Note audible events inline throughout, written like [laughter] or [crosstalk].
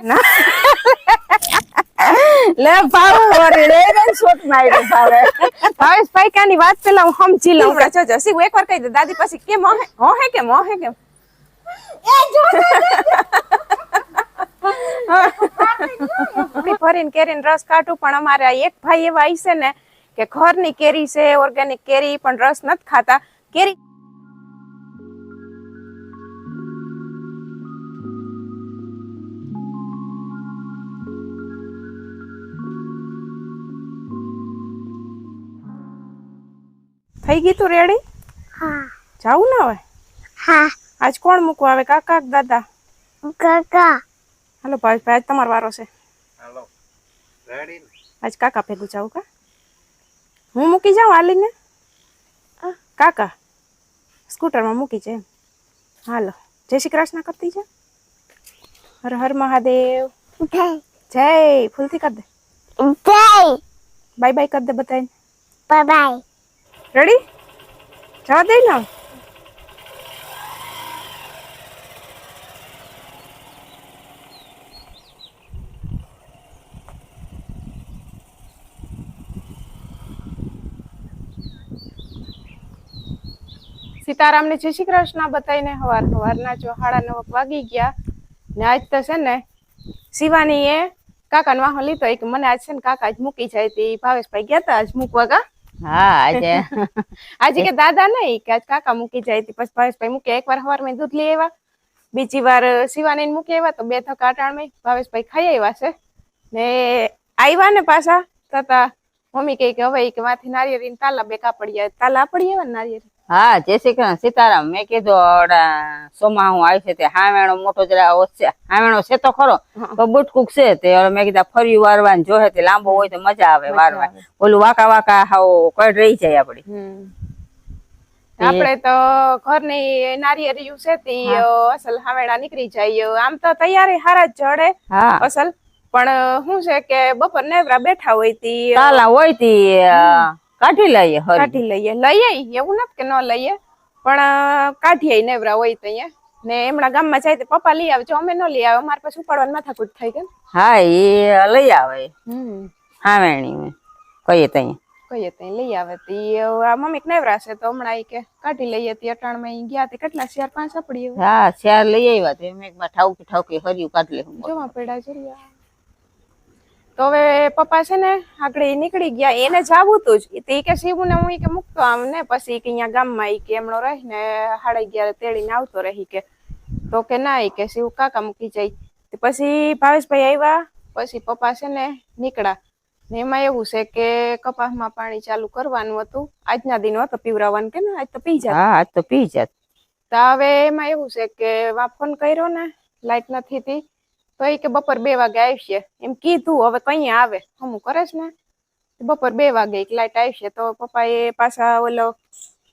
[laughs] લે ભાવ વળી રે રે શોટ માર્યો ભાવે. ભાવેશ પૈકાની વાત પેલા હું સમજી લઉં. હમણાં જો જસી હું એકવાર કહી દે દાદી પછી કે મોહે હોહે કે મોહે કે આપણી ભરીને કેરીને રસ કાઢું પણ અમારે આ એક ભાઈ એવા આવી છે ને કે ઘરની કેરી છે ઓર્ગેનિક કેરી પણ રસ નથી ખાતા. કેરી થઈ ગઈ તું રેડી હા. જાવું ના હવે? હા. આજ કોણ મૂકવા આવે? કાકા કે દાદા? કાકા. હાલો ભાવેશભાઈ આજ તમારો વારો છે. હાલો. રેડી આજ કાકા ભેગું જાવું કા? હું મૂકી જાઉં હાલીને? અ, કાકા સ્કૂટરમાં મૂકી જાય એમ. હાલો. જય શ્રી કૃષ્ણ કરતી છે હર હર મહાદેવ. જય. જય. ફૂલથી કર દે. જય. બાય બાય કર દે બધાને બાય બાય રેડી જવા દે ને સીતારામને જય શ્રી કૃષ્ણ બતાવીને હવાર હવારના જો સાડા નવ વાગી ગયા ને આજ તો છે ને શિવાની એ કાકાનો વાહન લીધો. એક મને આજ છે ને કાકા આજ મૂકી જાય તે ભાવેશભાઈ ગયા હતા આજ મૂકવા હા આજે. [laughs] આજે કે દાદા નહીં કે આજ કાકા મૂકી જાય હતી. પછી ભાવેશભાઈ મૂકે એકવાર સવાર મેં દૂધ લઈ આવ્યા. બીજી વાર શિવાને મૂકી આવ્યા તો બે થકા અટાણમાં ભાવેશભાઈ ખાઈ આવ્યા છે. ને આવ્યા ને પાછા. તતા મમ્મી કહે કે હવે કે માથી નારિયેરી ને તાલા બે કાપડિયા તાલા આપડી આવ્યા ને નારિયેળી? હા જય શ્રી કૃષ્ણ. સીતારામ મેં કીધું સોમાં હું આવી છે તે હાવેણો મોટો જરા હાવેણો છે તો ખરો તો બુટકુક છે તે. મેં કીધા ફરી વારવાનું જોહે તે લાંબો હોય તો મજા આવે વારવા ઓલું વાકા વાકા હાવ કઈ રહી જાય આપડી. આપણે તો ઘરની નારિયેળી છે તે અસલ હાવેડા નીકળી જાય. આમ તો તૈયારી હારા જ જડે હા. અસલ. પણ શું છે કે બપોર નેવરા બેઠા હોય તી તાલા હોય તી કાઢી લઈએ કાઢી લઈએ. લઈએ એવું નથી કે ન લઈએ. પણ કાઢીએ નેવરા હોય તો અહીંયા. ને એમણા ગામમાં જાય તો પપ્પા લઈ આવે જો અમે ન લઈ આવે. અમારે પછી ઉપાડવાનું માથાકૂટ થઈ ગઈ હા એ લઈ આવે. હમ. હાવેણી કહીએ તઈ કહીએ ત્યાં લઈ આવે. તી આ મમ્મી નેવરા છે તો હમણાં એ કે કાઢી લઈએ તી અટાણમાં અહીં ગયા તે કેટલા? ચાર પાંચ આપડી હા ચાર લઈ આવ્યા તે મેં ઠાવકી ઠાવકી હર્યું કાઢી લે જોવા પડ્યા જોયા તો હવે પપ્પા છે ને આગળ એ નીકળી ગયા એને જાવું તું જ. તે ઈ કે શિવું ને હું કે મૂકતો આમ ને પછી કે અહીંયા ગામમાં એ કે એમનો રહી ને હાડા અગિયારે તેડીને આવતો રહી કે. તો કે ના એ કે શિવ કાકા મૂકી જાય. પછી ભાવેશભાઈ આવ્યા પછી પપ્પા છે ને નીકળ્યા. ને એમાં એવું છે કે કપાસમાં પાણી ચાલુ કરવાનું હતું. આજના દિન હતો પીવરાવાનું કે ને આજ તો પી જાય હા આજ તો પી જાત. તો હવે એમાં એવું છે કે ફોન કર્યો ને લાઈટ નથી થી તો એ કે બપોર બે વાગે આવશે. એમ કીધું હવે કઈ આવે. હમું કરે છે ને બપોર બે વાગે એક લાઈટ આવશે તો પપ્પા એ પાછા ઓલો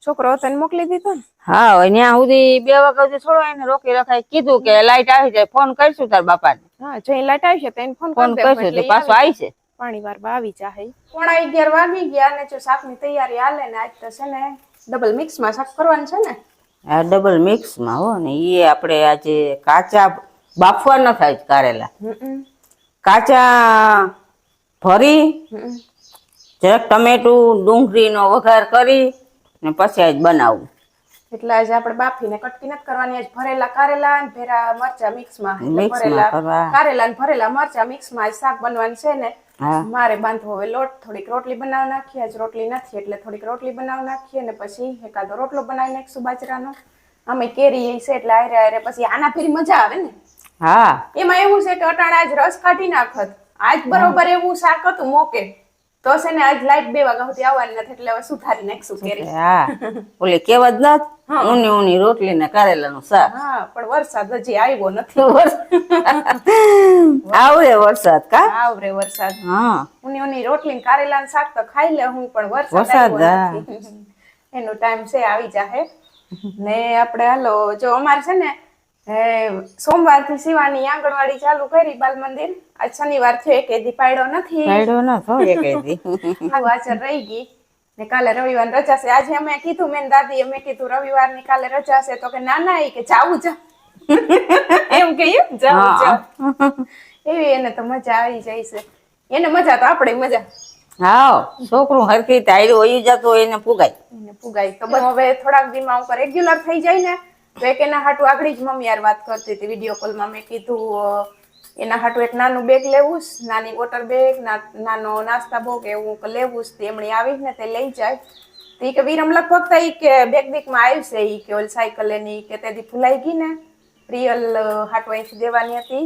છોકરો હતો ને મોકલી દીધો ને. હા ત્યાં સુધી બે વાગ્યા સુધી છોડો એને રોકી રખાય. કીધું કે લાઈટ આવી જાય ફોન કરશું તાર બાપાને. હા જો લાઈટ આવશે તો એને ફોન ફોન કરી કરશું એટલે તો પાછો આવી આવી છે. પાણી વારવા આવી જાય પોણા અગિયાર વાગી ગયા ને જો શાકની તૈયારી હાલે ને આજ તો છે ને ડબલ મિક્સમાં શાક કરવાનું છે ને. આ ડબલ મિક્સમાં હો ને એ આપણે આજે કાચા બાફવા ન થાય કારેલા. કાચા ભરી જરાક ટમેટું ડુંગળીનો વઘાર કરી ને પછી આજ બનાવવું એટલે આજે આપણે બાફીને કટકી નથી કરવાની આજ ભરેલા કારેલા અને ભેરા મરચા મિક્સમાં. ભરેલા કારેલા ને ભરેલા મરચા મિક્સમાં આજ શાક બનવાનું છે ને મારે બાંધવો હવે લોટ થોડીક રોટલી બનાવી નાખીએ આજ રોટલી નથી એટલે થોડીક રોટલી બનાવી નાખીએ ને પછી એકાદો રોટલો બનાવી નાખીશું બાજરાનો અમે કેરી છે એટલે આયરે આયરે પછી આના ફેરી મજા આવે ને. હા. એમાં એવું છે કે અટાણે આજ રસ કાઢી નાખત. આજ બરોબર એવું શાક હતું મોકે. તો છે ને આજ લાઈટ બે વાગ્યા સુધી આવવાની નથી એટલે હવે સુધારી નાખશું કેરી. હા. ઓલે કેવત નત ઊની ઊની રોટલી ને કારેલાનું શાક. હા પણ વરસાદ હજી આવ્યો નથી. [laughs] આવરે વરસાદ કા? આવરે વરસાદ. હા. ઊની ઊની રોટલી ને કારેલા ને શાક તો ખાઈ લે હું પણ વરસાદ. [laughs] એનો ટાઈમ છે આવી જાહે. ને આપણે હાલો જો અમારે છે ને સોમવારથી શિવાની આંગણવાડી ચાલુ કરી બાલ મંદિર. આજ શનિવાર થયો એક એદી પાડ્યો નથી. પાડ્યો ન થયો એક એદી આચર રહી ગઈ. ને કાલે રવિવાર રજા છે. આજે અમે કીધું મેં દાદી અમે કીધું રવિવારની કાલે રજા છે. તો કે ના ના ઈ કે જાવું જા. એમ કે જાવું જા. એવી એને તો મજા આવી જાય છે. એને મજા તો આપણે મજા. હા છોકરું હરખી હાલ્યું વયું જતું એને પુગાય. એને પુગાય. તો હવે થોડાક દીમાં ઉપર રેગ્યુલર થઈ જાય ને તો એક એના હાટું આગળ જ મમ્મી યાર વાત કરતી હતી. વીડિયો કોલમાં મેં કીધું એના હાટું એક નાનું બેગ લેવું છે, નાની વોટર બેગ નાનો નાસ્તા બોગ એવું લેવું. તે એમણે આવી ને તે લઈ જાય. તો એ કે વિરમ લગભગ એ કે બેગ દીકમાં આવશે એ કે ઓલ સાયકલ એની કે તેથી ભૂલાઈ ગઈ ને. પ્રિયલ હાટું અહીંથી દેવાની હતી.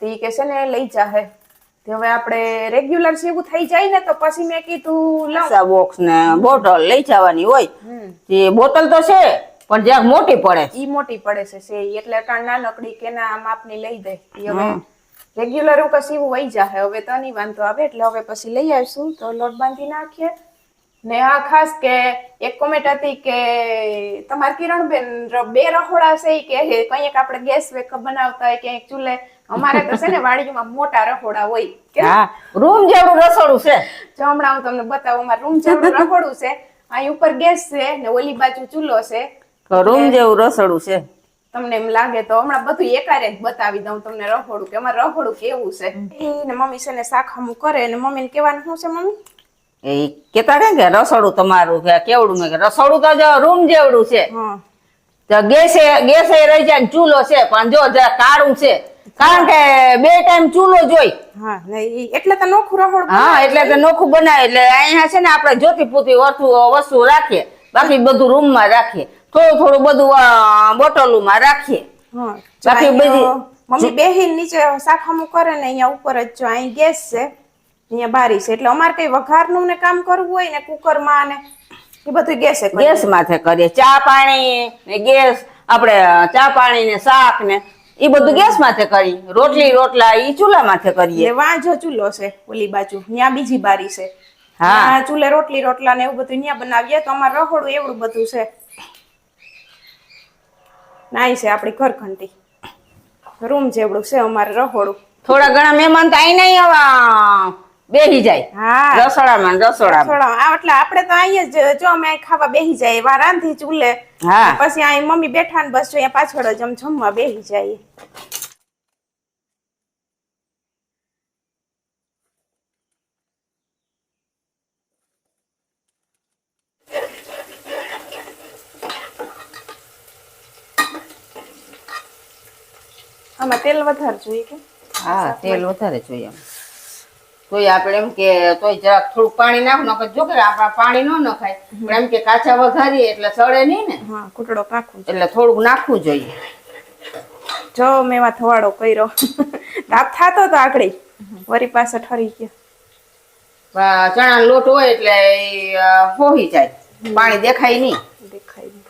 તો એ કે છે ને લઈ જાહે. તે હવે આપણે રેગ્યુલર સેવું થઈ જાય ને તો પછી મેં કીધું લાવ. બોક્સ ને બોટલ લઈ જવાની હોય. તે બોટલ તો છે પણ જ્યાં મોટી પડે. ઈ મોટી પડે છે સે એટલે અટાણ નાનકડી કેના માપની લઈ દે. ઈ હવે રેગ્યુલર હું કસી એવું વહી જાહે. હવે તો નહીં વાંધો આવે એટલે હવે પછી લઈ આવીશું. તો લોટ બાંધી નાખીએ. ને આ ખાસ કે એક કોમેન્ટ હતી કે તમારે કિરણબેન બે રહોડા છે કે કંઈક આપણે ગેસ વેક બનાવતા હોય ક્યાંક ચૂલે. અમારે તો છે ને વાડીમાં મોટા રહોડા હોય. કે રૂમ જેવડું રસોડું છે. જો હમણાં હું તમને બતાવું અમારું રૂમ જેવડું રહોડું છે. અહીં ઉપર ગેસ છે ને ઓલી બાજુ ચૂલો છે. રૂમ જેવું રસોડું છે. તમને એમ લાગે તો હમણાં બધું એકારે જ બતાવી દઉં તમને રહોડું કે અમારે રહોડું કેવું છે. ને મમ્મી છે ને શાક હમું કરે ને મમ્મીને કહેવાનું શું છે મમ્મી? એ કેતા હતા કે રસોડું તમારું કે કેવડું મેં રસોડું તો જો રૂમ જેવડું છે. ગેસે ગેસે રહી જાય ને ચૂલો છે પણ જો કાળું છે. કારણ કે બે ટાઈમ ચૂલો જોઈ. હા એટલે તો નોખું રહોડું હા એટલે તો નોખું બનાવે. એટલે અહીંયા છે ને આપણે જોતી પૂતી વસ્તુ વસ્તુ રાખીએ. બાકી બધું રૂમમાં રાખીએ. થોડું થોડું બધું બોટલો બોટલોમાં રાખીએ. બાકી બધી- મમ્મી બેહીન નીચે શાક કરે ને અહીંયા ઉપર જ જો અહીં ગેસ છે અહીંયા બારી છે. એટલે અમારે કઈ વઘારનું ને કામ કરવું હોય ને કુકરમાં ને એ બધું ગેસ ગેસ માથે કરીએ. ચા પાણી ને ગેસ આપણે ચા પાણી ને શાક ને એ બધું ગેસ માથે કરી રોટલી રોટલા ઈ ચૂલા માથે કરીએ. વાંજો ચૂલો છે ઓલી બાજુ. ત્યાં બીજી બારી છે. હા. ચૂલે રોટલી રોટલા ને એવું બધું ત્યાં બનાવીએ તો અમારે રહોડું એવડું બધું છે. નાઈ છે આપણી ઘરઘંટી. રૂમ જેવડું છે અમારે રહોડું. થોડા ઘણા મહેમાન તો અહીં નહીં આવા. બેહી જાય. હા. રસોડામાં રસોડા રસોડામાં. આ એટલે આપણે તો અહીંયા જ જો અમે ખાવા બેહી જાય વા રાંધી ચૂલે હા. પછી અહીં મમ્મી બેઠા ને બસ જો અહીંયા પાછળ જ આમ જમવા બેહી જાય. આમાં તેલ વધારે જોઈએ કે? હા તેલ વધારે જોઈએ. તોય આપણે એમ કે તોય જરાક થોડું પાણી નાખ નકર જો કે આપણા પાણી ન નખાય. પણ એમ કે કાચા વઘારીએ એટલે સડે નહીં ને. હા કૂટડો પાકું એટલે થોડુંક નાખવું જોઈએ. જો મેં એમાં થવાડો કર્યો. તાપ થાતો તો આગળ. વરી પાસે ઠરી ગયો. ચણા લોટ હોય એટલે હોહી જાય. પાણી દેખાય નહીં. દેખાય નહીં.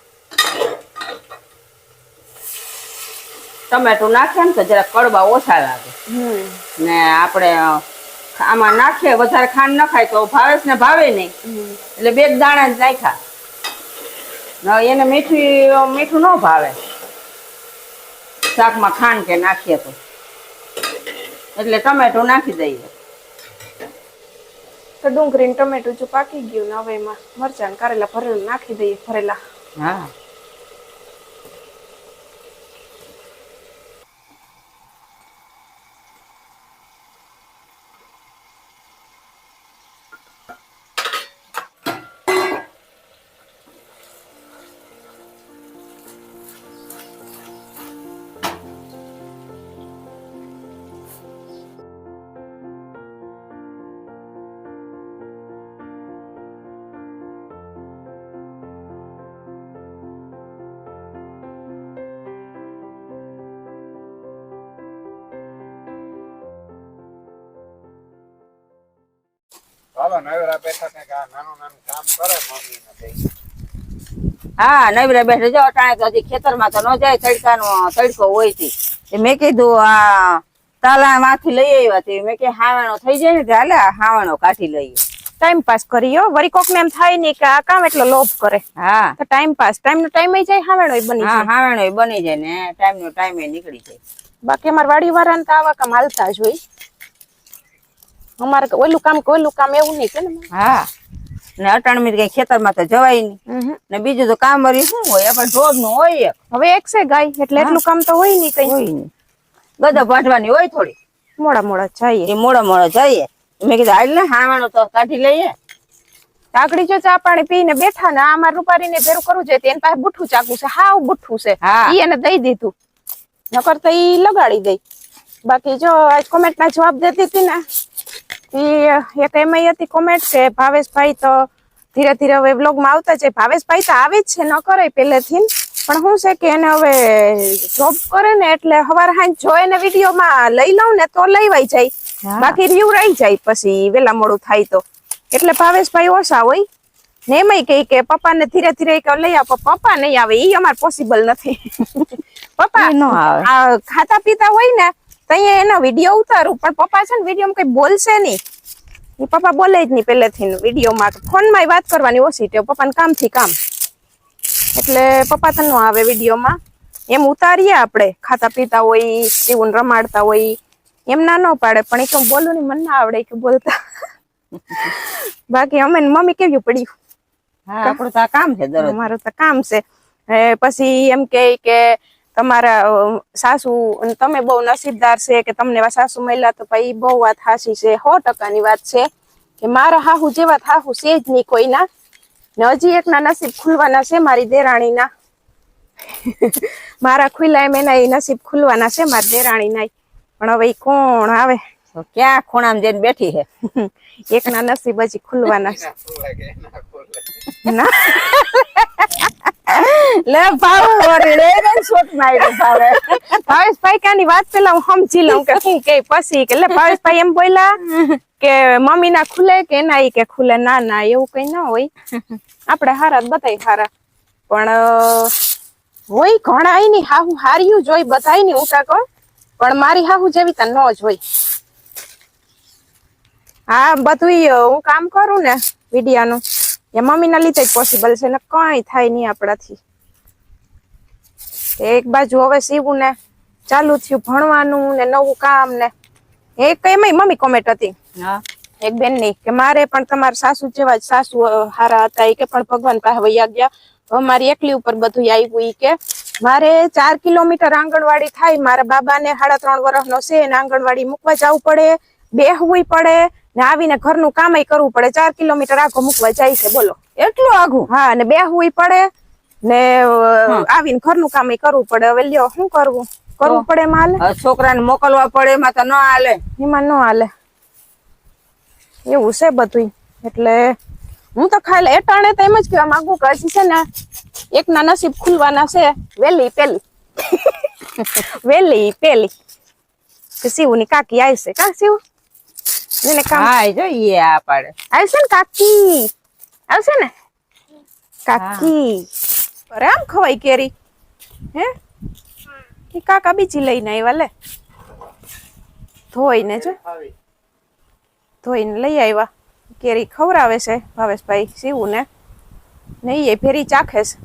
ટમેટું નાખીએ ને તો જરા કડવા ઓછા લાગે. ને આપણે આમાં નાખીએ વધારે ખાંડ નખાય તો ભાવેશ ને ભાવે નહીં. એટલે બે દાણા જ નાખ્યા. એને મીઠું મીઠું ન ભાવે. શાકમાં ખાંડ કે નાખીએ તો. એટલે ટમેટું નાખી દઈએ. તો ડુંગળી ને ટમેટું જો પાકી ગયું ને હવે એમાં મરચાં ને કારેલા ભરેલા નાખી દઈએ ભરેલા. હા. ચાલો નવરા બેઠા કંઈક આ નાનું નાનું કામ કરે મમ્મી ને બે હા નવરા બેઠે જો અટાણે તો હજી ખેતરમાં તો ન જાય તડકાનો તડકો હોય છે. એ મેં કીધું આ તાલા માંથી લઈ આવ્યા તે મેં કે હાવણો થઈ જાય ને હાલે આ હાવણો કાઢી લઈએ. ટાઈમ પાસ કરીયો વરી કોક ને એમ થાય નહીં કે આ કામ એટલો લોભ કરે. હા. તો ટાઈમ પાસ ટાઈમ નો ટાઈમ જાય હાવેણો બની હા જાય. હાવણો બની જાય ને ટાઈમ નો ટાઈમ નીકળી જાય. બાકી અમાર વાડી વાળાને તો આવા કામ હાલતા જ હોય. અમારે ઓલું કામ કે ઓલું કામ એવું નહીં કે ને હા. ને અટાણમી કઈ ખેતરમાં તો જવાય નહીં. ને બીજું તો કામ વરી શું હોય? આપણે જોબનું હોય હવે એક છે ગાય એટલે એટલું કામ તો હોય નહીં કઈ. હોય નહીં. ગદા બાંધવાની હોય થોડી. મોડા મોડા જઈએ. એ મોડા મોડા જઈએ. મેં કીધું હાલ ને હાવાનું તો કાઢી લઈએ. કાકડી જો ચા પાણી પીને બેઠા ને આમાં રૂપારી ને ભેરું કરવું જોઈએ એની પાસે બુઠ્ઠું ચાકુ છે હાવ બુઠ્ઠું છે. ઈ એને દઈ દીધું. નકર તો ઈ લગાડી દઈ બાકી જો આજ કોમેન્ટ ના જવાબ દેતી હતી ને ઈ એક એમાં હતી કોમેન્ટ કે ભાવેશભાઈ તો ધીરે ધીરે હવે વ્લોગમાં આવતા જાય. ભાવેશભાઈ તો આવે જ છે ન કરે પહેલેથી. પણ શું છે કે એને હવે જોબ કરે ને એટલે હવાર હાંજ જો એને વિડીયોમાં લઈ લઉં ને તો લઈવાઈ જાય. બાકી રીવ રહી જાય પછી વેલા મોડું થાય તો. એટલે ભાવેશભાઈ ઓછા હોય. ને એમાંય કહે કે પપ્પાને ધીરે ધીરે લઈ આપો પપ્પા નહીં આવે એ અમારે પોસિબલ નથી. [laughs] પપ્પા ખાતા પીતા હોય ને તો અહીંયા એનો વીડિયો ઉતારું પણ પપ્પા છે ને વીડિયો કઈ બોલશે નહીં. પપ્પા બોલે જ નહીં પહેલેથી. વિડીયોમાં ફોનમાં વાત કરવાની ઓછી ટેવ પપ્પાને કામથી કામ. એટલે પપ્પા તો નો આવે વિડીયોમાં એમ ઉતારીએ આપણે. ખાતા પીતા હોય એવું રમાડતા હોય. એમ ના ન પાડે પણ એ કેમ બોલું ને મને ના આવડે કે બોલતા. બાકી અમે મમ્મી કેવું પડ્યું આપણું તો કામ છે મારું અમારું તો કામ છે. એ પછી એમ કે તમારા સાસુ તમે બહુ નસીબદાર છે કે તમને એવા સાસુ મળ્યા તો ભાઈ બહુ વાત હાસી છે. સો ટકાની વાત છે કે મારા હાહુ જેવા હાહુ છે જ નહીં કોઈના. ને હજી એકના નસીબ ખુલવાના છે મારી દેરાણીના. [laughs] મારા ખુલ્લા એમ એના નસીબ ખુલવાના છે મારી દેરાણીના પણ હવે કોણ આવે? ક્યાં ખૂણામાં જઈને બેઠી હે [laughs] એકના નસીબ હજી ખુલવાના છે. ના. [laughs] લે, ભાવ વળી રે રે શોટ માર્યો ભાવે. ભાવેશભાઈ કાની વાત પેલા હું સમજી લઉં કે શું કે, પછી કે. લે, ભાવેશભાઈ એમ બોલ્યા કે મમ્મી ના ખુલે કે ના કે ખુલે ના ના, એવું કઈ ના હોય. આપણે હારા બતાય હારા. પણ હોય ઘણા ની હાહુ હાર્યું જોઈ બધાયની ઉટા કો પણ મારી હાહુ જેવી તો ન જ હોય. હા બધું હું કામ કરું ને વિડિયાનું. એ મમ્મી ના લીધે જ પોસિબલ છે ને કઈ થાય નહીં આપણાથી. એક બાજુ હવે સીવું ને ચાલુ થયું ભણવાનું ને નવું કામ ને. એક એમાંય મમ્મી કોમેન્ટ હતી. હા. એક બેનની કે મારે પણ તમારા સાસુ જેવા જ સાસુ હારા હતા એ કે પણ ભગવાન પાસે વૈયા ગયા. હવે મારી એકલી ઉપર બધું આવ્યું ઈ કે મારે ચાર કિલોમીટર આંગણવાડી થાય મારા બાબાને સાડા ત્રણ વર્ષનો છે ને આંગણવાડી મૂકવા જવું પડે બેહવું પડે ને આવીને ઘરનું કામ કરવું પડે. ચાર કિલોમીટર આગો મૂકવા જાય છે. બોલો. એટલું આઘું? હા ને બેહવું પડે ને આવીને ઘરનું કામ કરવું પડે. હવે લ્યો શું કરવું? કરવું પડે એમાં હાલે છોકરાને મોકલવા પડે એમાં તો ન હાલે. એમાં ન હાલે. એવું છે બધું એટલે હું તો ખાલી એટાણે તો એમ જ કહેવા માંગુ કે હજી છે ને એકના નસીબ ખુલવાના છે. વેલી પેલી. [laughs] વેલી પેલી. શિવની કાકી આવશે કા શિવ? એને કામ હા જો ઈ આ પાડે આવશે ને કાકી આવશે ને કાકી અરે આમ ખવાય કેરી હે કે કાકા બીજી લઈને આવ્યા લે ધોઈને જો ધોઈને લઈ આવ્યા કેરી ખવડાવે છે ભાવેશભાઈ શિવું ને નહીં એ ફેરી ચાખે છે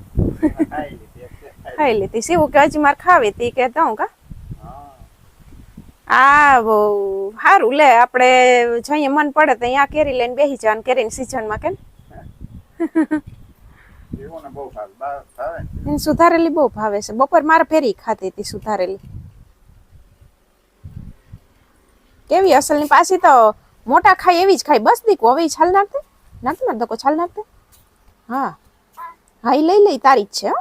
ખાઈ લીધી શિવું કે હજી મારે ખાવી હતી કે દઉં કા હા આ સારું લે આપણે જઈએ મન પડે તો અહીંયા કેરી લઈને બેસી જવાનું કેરીની સિઝનમાં કેમ? એને સુધારેલી બહુ ભાવે છે. બપોર મારે ફેરી ખાતી હતી સુધારેલી. કેવી અસલની? પાછી તો મોટા ખાય એવી જ ખાય બસ દીકું હવે છાલ નાખતે નાખતે મારે દકો છાલ નાખતે હા. હા એ લઈ લઈ તારી જ છે હો.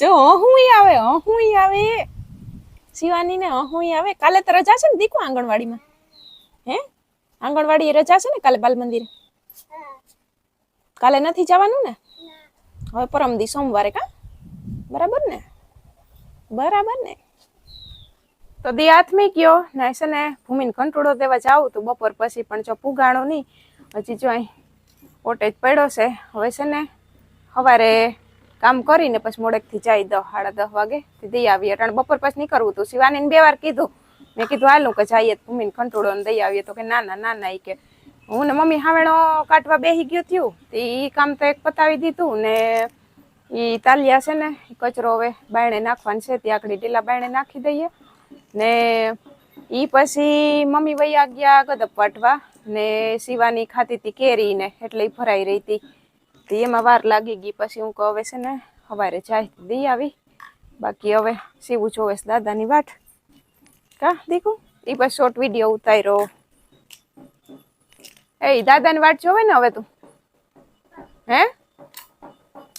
જો હું આવે હું આવે. શિવાની ને હું આવે. કાલે તો રજા છે ને દીકુ આંગણવાડીમાં? હે? આંગણવાડી રજા છે ને કાલે બાલ મંદિરે કાલે નથી જવાનું ને? હવે પરમ દી સોમવારે કા? બરાબર ને? બરાબર ને? તો દી હાથમી ગયો ને છે ને, ભૂમિને કંટોળો દેવા જાવ તો બપોર પછી પણ જો પુગાણો નહીં, હજી જો અહીં ઓટેજ પડ્યો છે. હવે છે ને સવારે કામ કરીને પછી મોડેકથી જાય દસ સાડા દસ વાગે. દઈ આવીએ. કારણ બપોર પછી નીકળવું હતું શિવાનીને બે વાર કીધું. મેં કીધું, હાલું કે જઈએ. ભૂમિને કંટોળો દઈ આવીએ. તો કે ના ના ના ના કે, હું ને મમ્મી હાવેણો કાઢવા બેસી ગયો થયું. તે એ કામ તો એક પતાવી દીધું ને એ તાલિયા છે ને કચરો હવે બાયણે નાખવાનું છે. ત્યાં આગળ ઢીલા બાયણે નાખી દઈએ. ને એ પછી મમ્મી વૈયા ગયા ગદપ વાટવા. ને શિવાની ખાતી હતી કેરી ને એટલે એ ભરાઈ રહી હતી તે એમાં વાર લાગી ગઈ પછી હું કહું હવે છે ને સવારે જાય તો દઈ આવી. બાકી હવે સીવું જોવે છે દાદાની વાટ. કા દીકુ? એ પછી શોર્ટ વીડિયો ઉતાર્યો. એ દાદાની વાટ જોવે ને હવે તું? હે?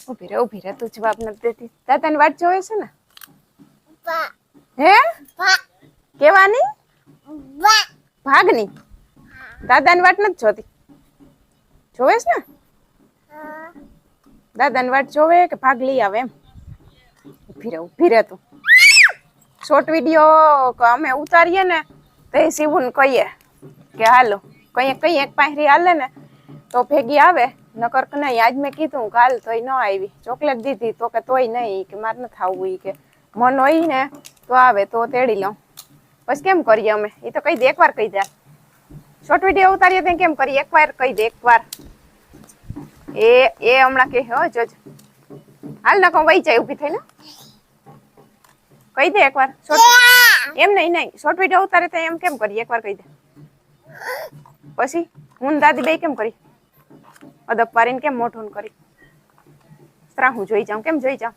ઊભી રે ઊભી રે તું જવાબ નથી દેતી. દાદાની વાટ જોવે છે ને? Ba. હે? Ba. કેવાની? Ba. ભાગની. દાદાની વાટ નથી જોતી. જોવે છે ને? દાદાની વાટ જોવે કે ભાગ લઈ આવે એમ? ઊભી રે ઊભી રે તું. શોર્ટ વીડિયો અમે ઉતારીએ ને તો એ શિવુને કહીએ કે હાલો કઈ કઈ એક પાંહરી હાલે ને તો ભેગી આવે. નકર કે નહીં, આજ મેં કીધું કાલ તોય ન આવી. ચોકલેટ દીધી તો કે તોય નહીં, કે મારે નથી આવવું કે મન હોય ને તો આવે, તો તેડી લઉં. પછી કેમ કરીએ અમે? એ તો કહી દે, એકવાર કહી દે. શોર્ટ વીડિયો ઉતારીએ તો કેમ કરીએ? એકવાર કહી દે, એકવાર. એ એ હમણાં કે હો જોજ. હાલ ના કહું વહી જાય ઊભી થઈને. કહી દે એકવાર શોર્ટ એમ નહીં નહીં શોર્ટ વીડિયો ઉતારે તો એમ કેમ કરીએ? એકવાર કહી દે. પછી હું દાદી બે કેમ કરી અદબ પારીને કેમ મોઢું કરી? ત્રાહું જોઈ જાઉં કેમ જોઈ જાઉં?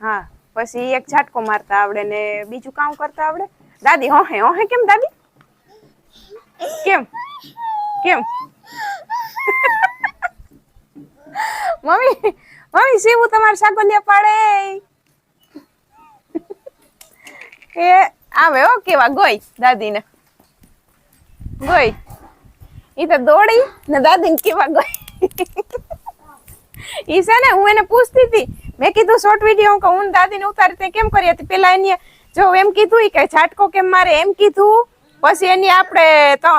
હા પછી એક ઝાટકો મારતા આવડે ને બીજું કામ કરતા આવડે. દાદી હોહે હોહે કેમ દાદી? કેમ? કેમ? [laughs] મમ્મી મમ્મી, શિવું તમારે સાગોલિયા પાડે [laughs] એ આવે હો કેવા, ગોઈ, દાદીને. ગોઈ. ઈ તો દોડી, ને દાદીને કેવા ગોઈ. [laughs] ઈ છે ને, હું એને પૂછતી હતી. મેં કીધું, શોર્ટ વીડિયો કે હું દાદીને ઉતારી તે કેમ કરી હતી? પેલા એની જો એમ કીધું કે, છાટકો કેમ મારે? એમ કીધું. પછી એની આપણે તો,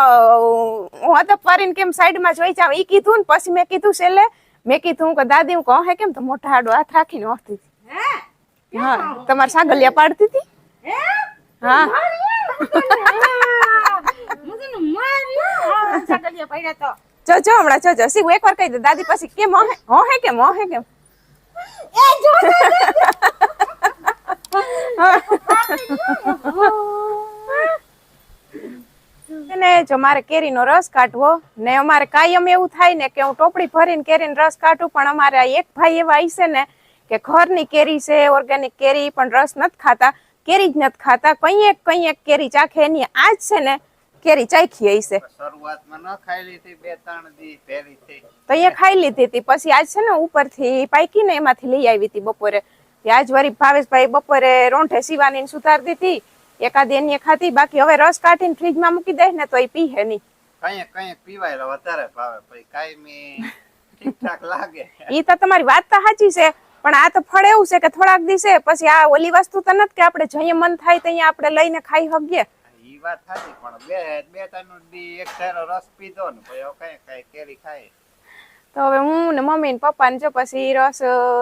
હું હતો ફરીને કેમ સાઈડમાં જોઈ જાઉં એ કીધું ને, પછી મેં કીધું, છેલ્લે મેં કીધું કે દાદી હું કહે કેમ તો મોટા હાડો હાથ રાખીને હોતી હતી? હા? તમારે સાગલિયા પાડતી હતી? હા? જો જો હમણાં જોજો સીવું એકવાર કહી દે દાદી પછી કેમ હોહે કેમ? હોહે કેમ? અને જો [laughs] મારે કેરીનો રસ કાઢવો ને અમારે કાયમ એવું થાય ને કે હું ટોપડી ભરીને કેરીનો રસ કાઢું પણ અમારે એક ભાઈ એવા છે ને કે ઘરની કેરી છે ઓર્ગેનિક કેરી પણ રસ નથી ખાતા કેરી જ નથી ખાતા કઈ એક કઈ એક કેરી ચાખે એની આજ છે ને કેરી ચાખી હશે શરૂઆતમાં ન ખાઈ લીધી બે ત્રણ દી પહેરી થઈ. તો એ ખાઈ લીધી હતી પછી આજ છે ને ઉપરથી પાકી ને એમાંથી લઈ આવી હતી બપોરે. આજ વરી ભાવેશભાઈ બપોરે રોંઠે સીવાની સુધારતી હતી એકાદ એની ખાધી બાકી હવે રસ કાઢીને ફ્રીજમાં મૂકી દે ને તો એ પીહે નહીં. કઈ કઈ પીવાય વધારે ભાવે પછી કાયમી ઠીક ઠાક લાગે. [laughs] ઈ તો તમારી વાત તો સાચી છે પણ આ તો ફળ એવું છે કે થોડાક દિવસે પછી આ ઓલી વસ્તુ તો નથી કે આપણે જઈએ મન થાય ત્યાં આપણે લઈને ખાઈ શકીએ. ઈ વાત સાચી પણ બે બે ત્રણ દી એક સારો રસ પીધો ને પછી કઈ કઈ કેરી ખાય તો હવે હું ને મમ્મી ને પપ્પા ને જો પછી રસ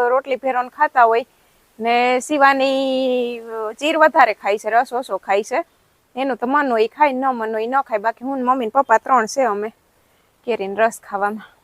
રોટલી ફેરવાનું ખાતા હોય ને શિવાની ચીર વધારે ખાય છે, રસ ઓછો ખાય છે. એનું તો મન હોય ખાય, ન મન હોય ન ખાય. બાકી હું મમ્મી પપ્પા ત્રણ છે અમે કેરીને રસ ખાવામાં.